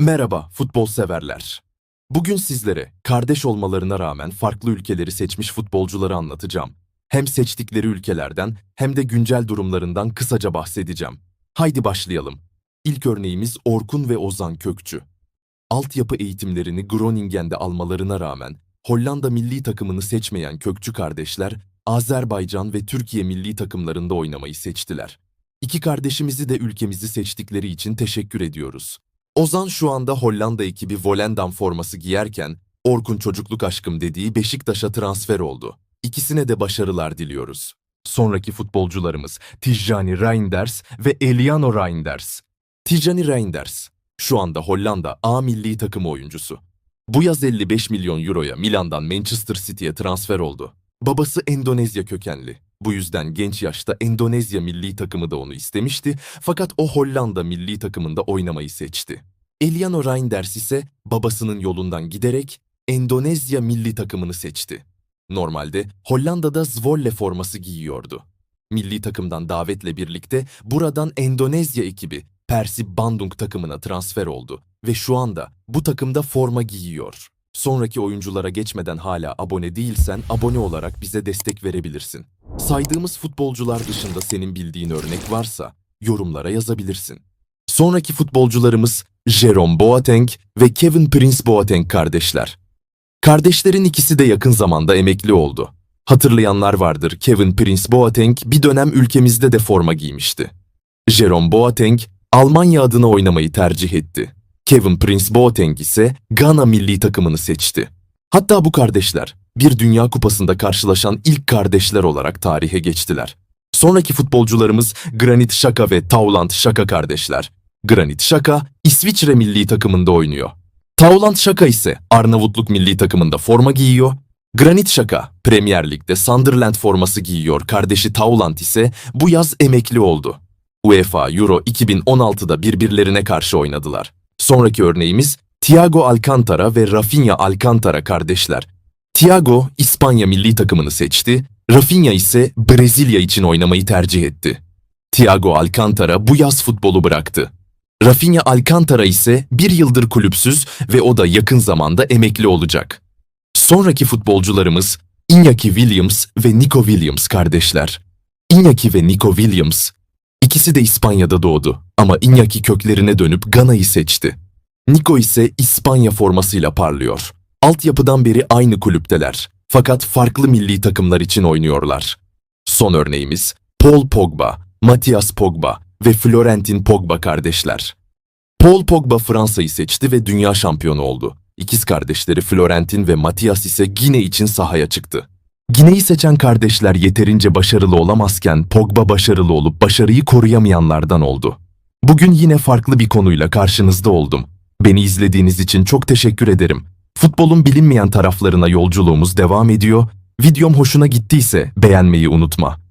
Merhaba futbol severler. Bugün sizlere kardeş olmalarına rağmen farklı ülkeleri seçmiş futbolcuları anlatacağım. Hem seçtikleri ülkelerden hem de güncel durumlarından kısaca bahsedeceğim. Haydi başlayalım. İlk örneğimiz Orkun ve Ozan Kökçü. Altyapı eğitimlerini Groningen'de almalarına rağmen Hollanda milli takımını seçmeyen Kökçü kardeşler Azerbaycan ve Türkiye milli takımlarında oynamayı seçtiler. İki kardeşimizi de ülkemizi seçtikleri için teşekkür ediyoruz. Ozan şu anda Hollanda ekibi Volendam forması giyerken Orkun çocukluk aşkım dediği Beşiktaş'a transfer oldu. İkisine de başarılar diliyoruz. Sonraki futbolcularımız Tijani Reinders ve Eliano Reinders. Tijani Reinders şu anda Hollanda A milli takımı oyuncusu. Bu yaz 55 milyon euroya Milan'dan Manchester City'ye transfer oldu. Babası Endonezya kökenli. Bu yüzden genç yaşta Endonezya milli takımı da onu istemişti fakat o Hollanda milli takımında oynamayı seçti. Eliano Reinders ise babasının yolundan giderek Endonezya milli takımını seçti. Normalde Hollanda'da Zwolle forması giyiyordu. Milli takımdan davetle birlikte buradan Endonezya ekibi Persi Bandung takımına transfer oldu ve şu anda bu takımda forma giyiyor. Sonraki oyunculara geçmeden hala abone değilsen abone olarak bize destek verebilirsin. Saydığımız futbolcular dışında senin bildiğin örnek varsa yorumlara yazabilirsin. Sonraki futbolcularımız Jerome Boateng ve Kevin Prince Boateng kardeşler. Kardeşlerin ikisi de yakın zamanda emekli oldu. Hatırlayanlar vardır Kevin Prince Boateng bir dönem ülkemizde de forma giymişti. Jerome Boateng Almanya adına oynamayı tercih etti. Kevin Prince Boateng ise Gana milli takımını seçti. Hatta bu kardeşler bir Dünya Kupası'nda karşılaşan ilk kardeşler olarak tarihe geçtiler. Sonraki futbolcularımız Granit Xhaka ve Taulant Xhaka kardeşler. Granit Xhaka İsviçre milli takımında oynuyor. Taulant Xhaka ise Arnavutluk milli takımında forma giyiyor. Granit Xhaka Premier Lig'de Sunderland forması giyiyor. Kardeşi Taulant ise bu yaz emekli oldu. UEFA Euro 2016'da birbirlerine karşı oynadılar. Sonraki örneğimiz Thiago Alcantara ve Rafinha Alcantara kardeşler. Thiago İspanya milli takımını seçti, Rafinha ise Brezilya için oynamayı tercih etti. Thiago Alcantara bu yaz futbolu bıraktı. Rafinha Alcantara ise bir yıldır kulüpsüz ve o da yakın zamanda emekli olacak. Sonraki futbolcularımız Iñaki Williams ve Nico Williams kardeşler. Iñaki ve Nico Williams İkisi de İspanya'da doğdu ama Iñaki köklerine dönüp Gana'yı seçti. Nico ise İspanya formasıyla parlıyor. Altyapıdan beri aynı kulüpteler fakat farklı milli takımlar için oynuyorlar. Son örneğimiz Paul Pogba, Matias Pogba ve Florentin Pogba kardeşler. Paul Pogba Fransa'yı seçti ve dünya şampiyonu oldu. İkiz kardeşleri Florentin ve Matias ise Gine için sahaya çıktı. Gine'yi seçen kardeşler yeterince başarılı olamazken Pogba başarılı olup başarıyı koruyamayanlardan oldu. Bugün yine farklı bir konuyla karşınızda oldum. Beni izlediğiniz için çok teşekkür ederim. Futbolun bilinmeyen taraflarına yolculuğumuz devam ediyor. Videom hoşuna gittiyse beğenmeyi unutma.